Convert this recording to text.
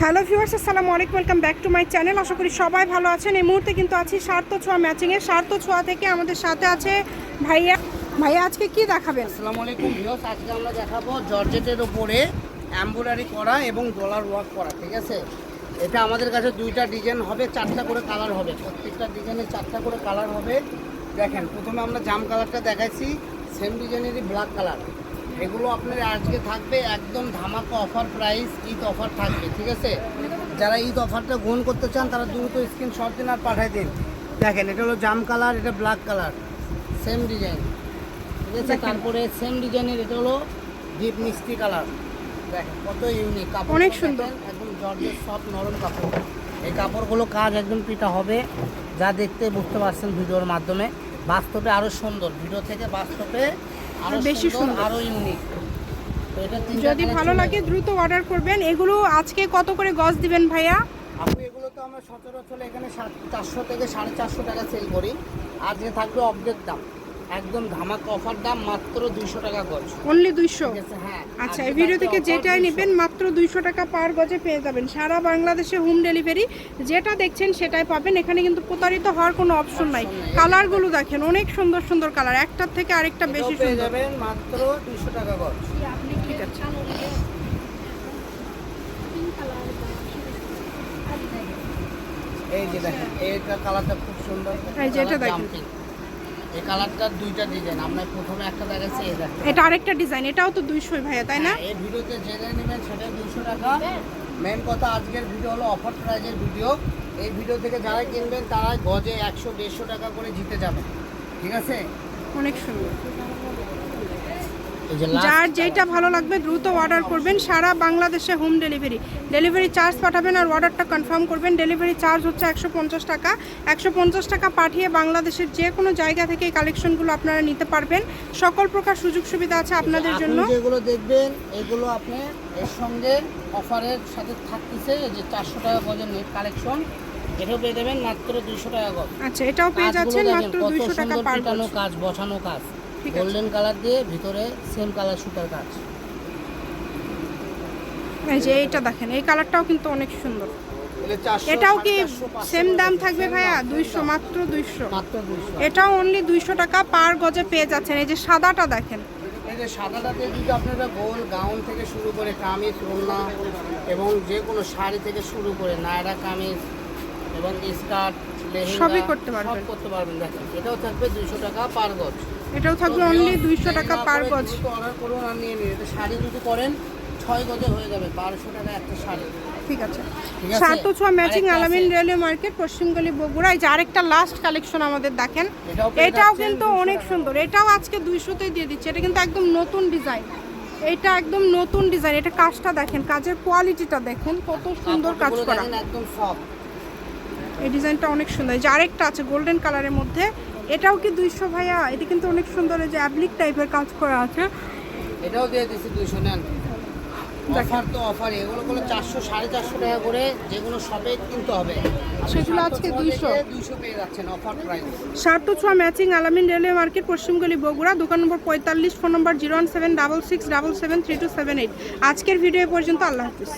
Hello viewers, আসসালামু আলাইকুম, welcome back to my channel. আশা করি সবাই ভালো আছেন। এই মুহূর্তে কিন্তু আছি সার্থ ছোঁয়া ম্যাচিংয়ে সার্থ ছোঁয়া থেকে আমাদের সাথে আছে ভাইয়া। ভাইয়া, আজকে কি দেখাবেন? আসসালামু আলাইকুম ভিউয়ার্স, আজকে আমরা দেখাবো জর্জেটের উপরে এমব্রয়ডারি করা এবং ডলার ওয়ার্ক করা, ঠিক আছে? এটা আমাদের কাছে দুইটা ডিজাইন হবে, চারটা করে কালার হবে। প্রত্যেকটা ডিজাইনে চারটা করে কালার হবে। দেখেন, প্রথমে আমরা জাম কালারটা দেখাইছি, সেম ডিজাইনেরই ব্ল্যাক কালার। এগুলো আপনার আজকে থাকবে একদম ধামাকা অফার প্রাইস ঈদ অফার থাকবে ঠিক আছে? যারা ঈদ অফারটা গ্রহণ করতে চান তারা দ্রুত স্ক্রিনশট দিন আর পাঠিয়ে দিন। দেখেন এটা হলো জাম কালার এটা ব্ল্যাক কালার সেম ডিজাইন ঠিক আছে? তারপরে সেম ডিজাইনের এটা হলো ডিপ মিষ্টি কালার দেখেন কত ইউনিক কাপড়। অনেক সুন্দর। একদম জর্জের সব নরম কাপড়। এই কাপড়গুলো কাজ একদম পিটা হবে যা দেখতে বুঝতে পারছেন ভিডিওর মাধ্যমে। বাস্তবে আরও সুন্দর ভিডিও থেকে বাস্তবে বেশি বেশি সুন্দর। আরও ইউনিক যদি ভালো লাগে দ্রুত অর্ডার করবেন। এগুলো আজকে কত করে গজ দিবেন ভাইয়া? আপু এগুলো তো আমরা সচরাচর এখানে চারশো থেকে সাড়ে চারশো টাকা সেল করি। আজকে থাকবে অর্ধেক দাম। একদম ধামাকা অফার দাম মাত্র দুইশো টাকা গজ। অনলি দুইশো? ঠিক আছে হ্যাঁ আচ্ছা এই ভিডিও থেকে যেটাই নেবেন মাত্র দুইশো টাকা পার গজে পেয়ে যাবেন। সারা বাংলাদেশে হোম ডেলিভারি যেটা দেখছেন সেটাই পাবেন। এখানে কিন্তু প্রতারিত হওয়ার কোনো অপশন নাই। কালারগুলো দেখেন অনেক সুন্দর সুন্দর কালার একটার থেকে আরেকটা বেশি পেয়ে সুন্দর। যাবেন মাত্র দুশো টাকা গজ। ঠিক আছে। এই যে দেখেন এইটা কালারটা খুব সুন্দর। এই যে এটা দেখেন। এই কালারটার দুইটা ডিজাইন আমরা প্রথমে একটা দেখাচ্ছি এই এটা আরেকটা ডিজাইন এটাও তো দুইশোই ভাইয়া তাই না? হ্যাঁ, এই ভিডিওতে জেনে নেবেন সেটা দুশো টাকা। মেন কথা আজকের ভিডিও হলো অফার প্রাইজের ভিডিও এই ভিডিও থেকে যারা কিনবেন তারা গজে একশো দেড়শো টাকা করে জিতে যাবেন ঠিক আছে? অনেক সুন্দর। যার যেটা ভালো লাগবে দ্রুত অর্ডার করবেন। সারা বাংলাদেশে হোম ডেলিভারি ডেলিভারি চার্জ পাঠাবেন আর অর্ডারটা কনফার্ম করবেন। ডেলিভারি চার্জ হচ্ছে একশো পঞ্চাশ টাকা। একশো পঞ্চাশ টাকা পাঠিয়ে বাংলাদেশের যে কোনো জায়গা থেকে এই কালেকশনগুলো আপনারা নিতে পারবেন। সকল প্রকার সুযোগ সুবিধা আছে আপনাদের জন্য। যেগুলো দেখবেন এগুলো আপনি এর সঙ্গে অফারের সাথে থাকতেছে যে চারশো টাকা গজের কালেকশন এটাও পেয়ে দেবেন মাত্র দুশো টাকা আচ্ছা এটাও পেয়ে যাচ্ছেন মাত্র দুইশো টাকা পার কাজ বসানো কাজ। গোল্ডেন কালার দিয়ে ভিতরে সেম কালার সুতার কাজ। এই যে এইটা দেখেন এই কালারটাও কিন্তু অনেক সুন্দর। এগুলো 400, এটাও কি 450, 500 সেম দাম থাকবে ভাইয়া? দুইশো। মাত্র দুইশো। মাত্র দুইশো। এটাও অনলি দুইশো টাকা পার গজে পেয়ে যাচ্ছেন। এই যে সাদাটা দেখেন। এই যে সাদাটাতে যদি আপনারা গোল গাউন থেকে শুরু করে কামিজ ওড়না এবং যে কোনো শাড়ি থেকে শুরু করে নায়রা কামিজ এবং স্কার্ট লেহেঙ্গা সবই করতে পারবেন। সব করতে পারবেন। দেখেন এটাও থাকবে দুইশো টাকা পার গজ। এটাও থাকবে অনলি দুইশো টাকা পার গজ। অর্ডার করুন আর নিয়ে নিন এটা শাড়ি যদি করেন ছয় গজে হয়ে যাবে বারোশো টাকা একটা শাড়ি। ঠিক আছে? সাত ছোঁয়া matching Alamin railway market পশ্চিমগলি Bogura. এই যে আরেকটা লাস্ট কালেকশন আমাদের দেখেন। এটাও কিন্তু অনেক সুন্দর। এটাও আজকে দিয়ে দিচ্ছে। এটা কিন্তু একদম নতুন ডিজাইন এটা একদম নতুন ডিজাইন এটা কাজটা দেখেন কাজের কোয়ালিটিটা দেখেন কত সুন্দর কাজ করা। একদম সফট এই ডিজাইনটা অনেক সুন্দর। যে আরেকটা আছে গোল্ডেন কালারের মধ্যে এটাও কি দুইশো ভাইয়া এটা কিন্তু অনেক সুন্দর এই যে অ্যাবলিক টাইপের কাজ করা আছে। এটাও দিয়ে দিচ্ছি দুইশো নেন। অফার তো অফার এগুলো গুলো চারশো সাড়ে চারশো টাকা করে যেগুলো সবে কিনতে হবে। সেগুলো আজকে 200 দুইশো। পেয়ে যাচ্ছেন অফার প্রাইস সার্থ ছোঁয়া matching Alamin railway market পশ্চিমগলি Bogura দোকান নম্বর পঁয়তাল্লিশ phone number zero one seven double six double seven three two seven eight আজকের ভিডিও পর্যন্ত আল্লাহ হাফিজ।